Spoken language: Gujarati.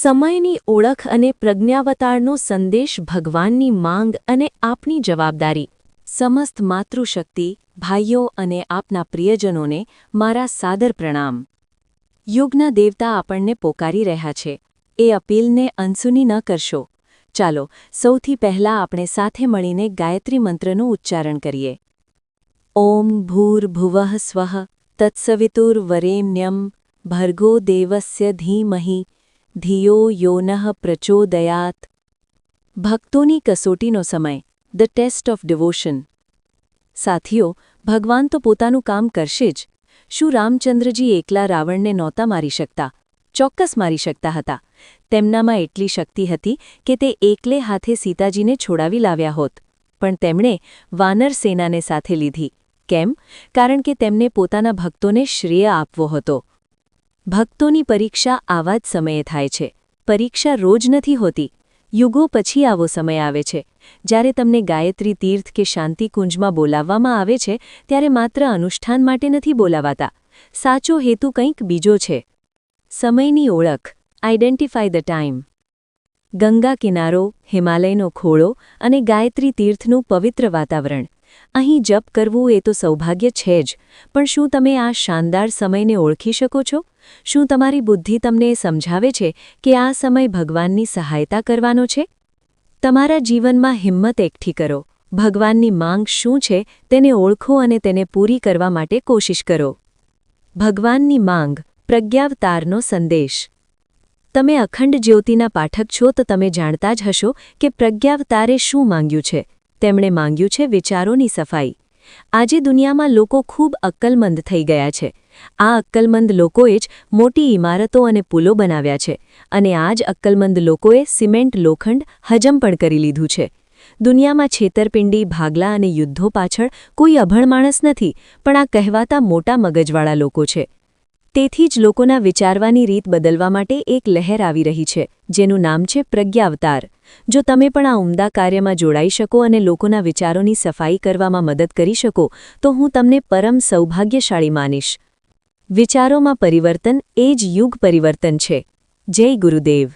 સમયની ઓળખ અને પ્રજ્ઞાવતારનો સંદેશ ભગવાનની માંગ અને આપની જવાબદારી. સમસ્ત માતૃશક્તિ, ભાઈઓ અને આપના પ્રિયજનોને મારા સાદર પ્રણામ. યુગના દેવતા આપણને પોકારી રહ્યા છે. એ અપીલને અનસુની ન કરશો. ચાલો, સૌથી પહેલા આપણે સાથે મળીને ગાયત્રી મંત્રનું ઉચ્ચારણ કરીએ. ઓમ ભૂર્ભુવઃ સ્વઃ તત્સવિતુર્વરેમ્યમ ભર્ગો દેવસ્ય ધીમહિ ધિયો યોનઃ પ્રચોદયાત. ભક્તોની કસોટીનો સમય. ધ ટેસ્ટ ઓફ ડિવોશન સાથીઓ, ભગવાન તો પોતાનું કામ કરશે જ. શું રામચંદ્રજી એકલા રાવણને નહોતા મારી શકતા? ચોક્કસ મારી શકતા હતા. તેમનામાં એટલી શક્તિ હતી કે તે એકલે હાથે સીતાજીને છોડાવી લાવ્યા હોત. પણ તેમણે વાનર સેનાને સાથે લીધી. કેમ? કારણ કે તેમને પોતાના ભક્તોને શ્રેય આપવો હતો. ભક્તોની પરીક્ષા આવા જ સમયે થાય છે. પરીક્ષા રોજ નથી હોતી. યુગો પછી આવો સમય આવે છે. જ્યારે તમને ગાયત્રી તીર્થ કે શાંતિકુંજમાં બોલાવવામાં આવે છે, ત્યારે માત્ર અનુષ્ઠાન માટે નથી બોલાવાતા. સાચો હેતુ કંઈક બીજો છે. સમયની ઓળખ. Identify the time. ગંગા કિનારો, હિમાલયનો ખોળો અને ગાયત્રી તીર્થનું પવિત્ર વાતાવરણ. અહીં જપ કરવું એ તો સૌભાગ્ય છે જ. પણ શું તમે આ શાનદાર સમયને ઓળખી શકો છો? શું તમારી બુદ્ધિ તમને સમજાવે છે કે આ સમય ભગવાનની સહાયતા કરવાનો છે? તમારા જીવનમાં હિંમત એકઠી કરો. ભગવાનની માંગ શું છે તેને ઓળખો અને તેને પૂરી કરવા માટે કોશિશ કરો. ભગવાનની માંગ, પ્રજ્ઞાવતારનો સંદેશ. તમે અખંડ જ્યોતિના પાઠક છો તો તમે જાણતા જ હશો કે પ્રજ્ઞાવતારે શું માંગ્યું છે. તેમણે માંગ્યું છે વિચારોની સફાઈ. આજે દુનિયામાં લોકો ખૂબ અક્કલમંદ થઈ ગયા છે. આ અક્કલમંદ લોકોએ જ મોટી ઇમારતો અને પુલો બનાવ્યા છે અને આ જ અક્કલમંદ લોકોએ સિમેન્ટ લોખંડ હજમ પણ કરી લીધું છે. દુનિયામાં છેતરપિંડી, ભાગલા અને યુદ્ધો પાછળ કોઈ અભણ માણસ નથી, પણ આ કહેવાતા મોટા મગજવાળા લોકો છે. તેથી જ લોકોના વિચારવાની રીત બદલવા માટે એક લહેર આવી રહી છે, જેનું નામ છે પ્રજ્ઞાવતાર. જો તમે પણ આ ઉમદા કાર્યમાં જોડાઈ શકો અને લોકોના વિચારોની સફાઈ કરવામાં મદદ કરી શકો, તો હું તમને પરમ સૌભાગ્યશાળી માનીશ. વિચારોમાં પરિવર્તન એ જ યુગ પરિવર્તન છે. જય ગુરુદેવ.